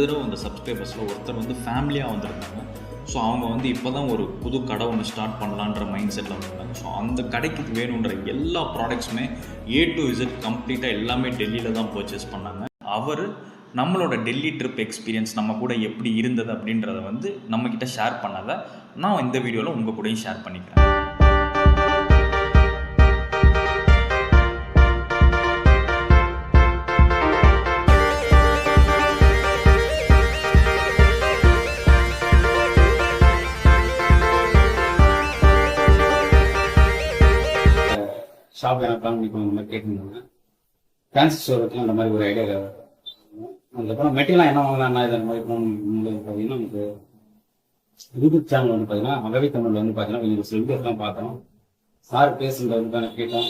தடவை வந்த சப்ஸ்கிரைபர்ஸில் ஒருத்தர் வந்து ஃபேமிலியாக வந்திருந்தாங்க. ஸோ அவங்க வந்து இப்போ தான் ஒரு புது கடை ஒன்று ஸ்டார்ட் பண்ணலான்ற மைண்ட் செட்டில் வந்திருந்தாங்க. ஸோ அந்த கடைக்கு வேணுன்ற எல்லா ப்ராடக்ட்ஸுமே ஏ டு இசட் கம்ப்ளீட்டாக எல்லாமே டெல்லியில் தான் பர்ச்சேஸ் பண்ணாங்க. அவர் நம்மளோட டெல்லி ட்ரிப் எக்ஸ்பீரியன்ஸ் நம்ம கூட எப்படி இருந்தது அப்படின்றத வந்து நம்மக்கிட்ட ஷேர் பண்ணதை. நான் இந்த வீடியோவில் உங்கள் கூடயும் ஷேர் பண்ணிக்கிறேன். ஷாப் என்ன பிளான் பண்ணி இந்த மாதிரி கேட்டுருந்தாங்க. ஃபேன்சி ஸ்டோர் வச்சு அந்த மாதிரி ஒரு ஐடியா அதுக்கப்புறம் மெட்டீரியல் என்ன வாங்கலாம் இது அந்த மாதிரி பார்த்தீங்கன்னா நமக்கு யூடியூப் சேனல் வந்து பார்த்தீங்கன்னா மகவி தமிழ் வந்து பார்த்தீங்கன்னா கொஞ்சம் சில வீடியோஸ்லாம் பார்த்தோம். சார் பேசுகிறத வந்து பார்த்தீங்கன்னா கேட்டோம்.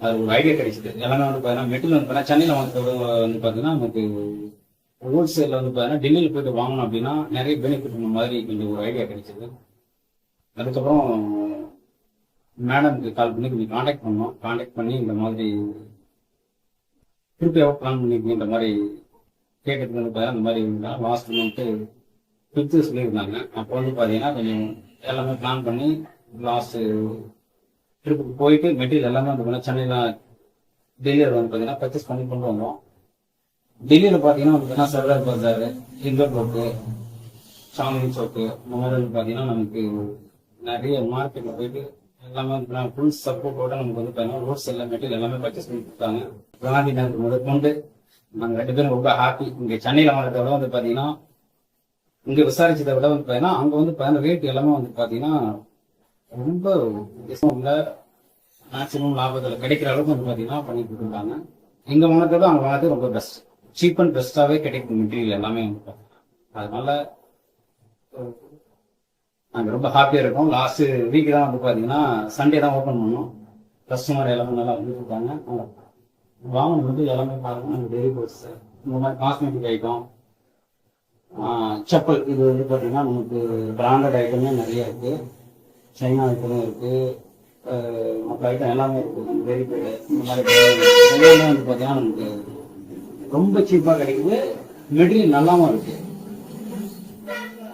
அது ஒரு ஐடியா கிடைச்சிது. எல்லாமே வந்து பார்த்தீங்கன்னா மெட்டீரியல் வந்து பார்த்தீங்கன்னா சென்னையில் வந்து பார்த்தீங்கன்னா நமக்கு ஹோல்சேலில் வந்து பார்த்தீங்கன்னா டெல்லியில் போயிட்டு வாங்கணும் அப்படின்னா நிறைய பெனிஃபிட் மாதிரி கொஞ்சம் ஒரு ஐடியா கிடைச்சிது. அதுக்கப்புறம் மேடம்க்கு கால் பண்ணி கொஞ்சம் காண்டாக்ட் பண்ணோம் காண்டாக்ட் பண்ணி இந்த மாதிரி திருப்பி எவ்வளோ பிளான் பண்ணியிருக்கீங்க இந்த மாதிரி கேட்டதுக்கு வந்து பார்த்தீங்கன்னா இந்த மாதிரி லாஸ்ட் மந்த்து ஃபிஃப்த்து சொல்லியிருந்தாங்க. அப்போ வந்து பார்த்தீங்கன்னா கொஞ்சம் எல்லாமே பிளான் பண்ணி லாஸ்ட் ட்ரிப்புக்கு போயிட்டு மெட்டீரியல் எல்லாமே வந்து சென்னையில் டெல்லியில் வந்து பார்த்தீங்கன்னா பர்ச்சேஸ் பண்ணி கொண்டு வந்தோம். டெல்லியில் பார்த்தீங்கன்னா வந்து பார்த்தீங்கன்னா சர்தார் பஜார் இந்தோர் ரோக்கு சாமி சோக்கு இந்த மாதிரி வந்து பார்த்தீங்கன்னா நமக்கு நிறைய மார்க்கெட்டில் போயிட்டு எல்லாமே ஃபுல் சப்போர்ட்டோட நமக்கு வந்து பார்த்தீங்கன்னா ரோட்ஸ் எல்லாம் மெட்டீரியல் எல்லாமே பர்ச்சேஸ் பண்ணி கொடுத்தாங்க. காந்தி நகர் முதற்கொண்டு நாங்கள் ரெண்டு பேரும் ரொம்ப ஹாப்பி இங்கே சென்னையில் வாங்குறத விட வந்து பார்த்தீங்கன்னா இங்கே விசாரிச்சதை விட வந்து பார்த்தீங்கன்னா அங்கே வந்து பார்த்தீங்கன்னா ரேட் எல்லாமே வந்து பார்த்தீங்கன்னா ரொம்ப டிஸ்கவுண்ட்ல மேக்ஸிமம் லாபத்தில் கிடைக்கிற அளவுக்கு வந்து பார்த்தீங்கன்னா பண்ணி கொடுத்துருக்காங்க. இங்கே வாங்குறத விட அங்கே வாங்குறது ரொம்ப பெஸ்ட் சீப் அண்ட் பெஸ்ட்டாகவே கிடைக்கும் மெட்டீரியல் எல்லாமே வந்து அதனால நாங்கள் ரொம்ப ஹாப்பியாக இருக்கோம். லாஸ்ட் வீக் தான் வந்து பார்த்தீங்கன்னா சண்டே தான் ஓப்பன் பண்ணோம். கஸ்டமர் எல்லாமே நல்லா வந்துருக்காங்க வாங்கணும் வந்து எல்லாமே பாருங்க. நாங்கள் டெய்லி சார். இந்த மாதிரி காஸ்மெட்டிக் ஐட்டம் செப்பல் இது வந்து பார்த்தீங்கன்னா நமக்கு பிராண்டட் ஐட்டமே நிறைய இருக்குது சைனா ஐட்டமும் இருக்குது மற்ற ஐட்டம் எல்லாமே இருக்குது வெரி இந்த மாதிரி எல்லாமே வந்து பார்த்தீங்கன்னா நமக்கு ரொம்ப சீப்பாக கிடைக்குது. மெட்டீரியல் நல்லாவும் இருக்குது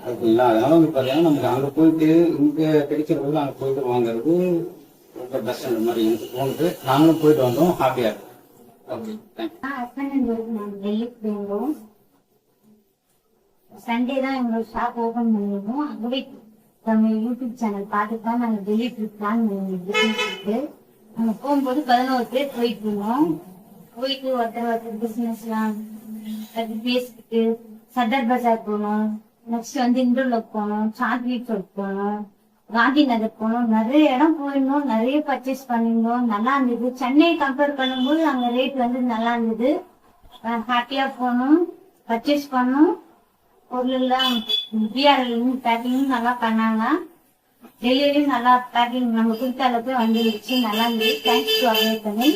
ஓகேங்களா அதனால வந்து பார்த்தீங்கன்னா நமக்கு அங்கே போயிட்டு இங்கே கிடைக்கிறதுல அங்கே போயிட்டு வாங்குறது ரொம்ப பெஸ்ட் மாதிரி எனக்கு தோணுது. நாங்களும் போயிட்டு வந்தோம். ஹாப்பியாக இருக்கும் ஓகே தேங்க்யூ நாங்கள் போயிருந்தோம். சண்டே தான் எங்களோட ஷாப் ஓபன் பண்ணிருக்கோம் அதுவே நம்ம யூடியூப் சேனல் பார்த்துட்டு தான் நாங்கள் டெல்லி ட்ரிப் பிளான் பண்ணிட்டு நாங்க போகும்போது பதினோரு பேர் போயிட்டு இருந்தோம். போயிட்டு ஒருத்தர் ஒருத்தர் பிசினஸ் எல்லாம் பேசிக்கிட்டு சதர் பஜார் போனோம். நெக்ஸ்ட் வந்து இண்டோர்லோக் போனோம் சாக்லேட் ரோட் காந்தி நகர் போனோம். நிறைய இடம் போயிருந்தோம் நிறைய பர்ச்சேஸ் பண்ணியிருந்தோம். நல்லா இருந்தது. சென்னை கம்பேர் பண்ணும்போது அங்க ரேட் வந்து நல்லா இருந்தது. ஹாப்பியா போனோம் பர்ச்சேஸ் பண்ணோம். பொருள் எல்லாம் பிஆர்எல் பேக்கிங் நல்லா பண்ணாங்க. டெய்லியும் நல்லா பேக்கிங் நம்ம கொடுத்த அளவுக்கு வந்துருச்சு. நல்லா இருந்தது. தேங்க்ஸ் டு அவே பண்ணி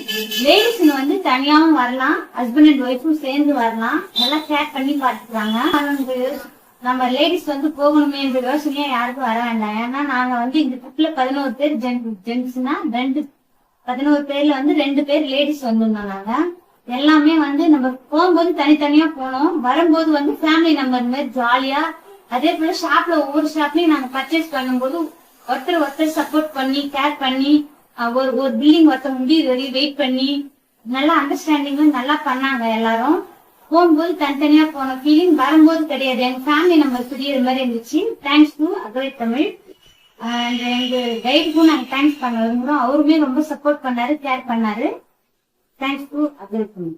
லேடிஸ் வந்து தனியாவும் வரலாம். ஹஸ்பண்ட் அண்ட் ஒய்ஃபும் சேர்ந்து வரலாம். நல்லா கேர் பண்ணி பார்த்துக்கிறாங்க. நமக்கு நம்ம லேடிஸ் வந்து போகணுமே என்ற யோசனையே யாருக்கும் வர வேண்டாம். ஏன்னா நாங்க வந்து இந்த ட்ரிப்ல பதினோரு பேர் ஜென் ஜென்ட்ஸ்னா ரெண்டு பதினோரு பேர்ல வந்து ரெண்டு பேர் லேடிஸ் வந்திருந்தோம் நாங்க. எல்லாமே வந்து நம்ம போகும்போது தனித்தனியா போனோம். வரும்போது வந்து ஃபேமிலி நம்பர் மாதிரி ஜாலியா அதே போல ஷாப்ல ஒவ்வொரு ஷாப்லயும் நாங்க பர்ச்சேஸ் பண்ணும்போது ஒருத்தர் ஒருத்தர் சப்போர்ட் பண்ணி கேர் பண்ணி ஒரு ஒரு பில்டிங் ஒருத்தர் முடிவு வெயிட் பண்ணி நல்லா அண்டர்ஸ்டாண்டிங்கும் நல்லா பண்ணாங்க எல்லாரும். போகும்போது தனித்தனியா போன ஃபீலிங் வரும்போது கிடையாது. எங்க ஃபேமிலி நம்ம புரியுற மாதிரி இருந்துச்சு. Thanks to Akrai Tamil. And எங்க கைடுக்கும் நாங்க தேங்க்ஸ் பண்ண விரும்புறோம் அவருமே ரொம்ப சப்போர்ட் பண்ணாரு கேர் பண்ணாரு. Thanks to Akrai Tamil.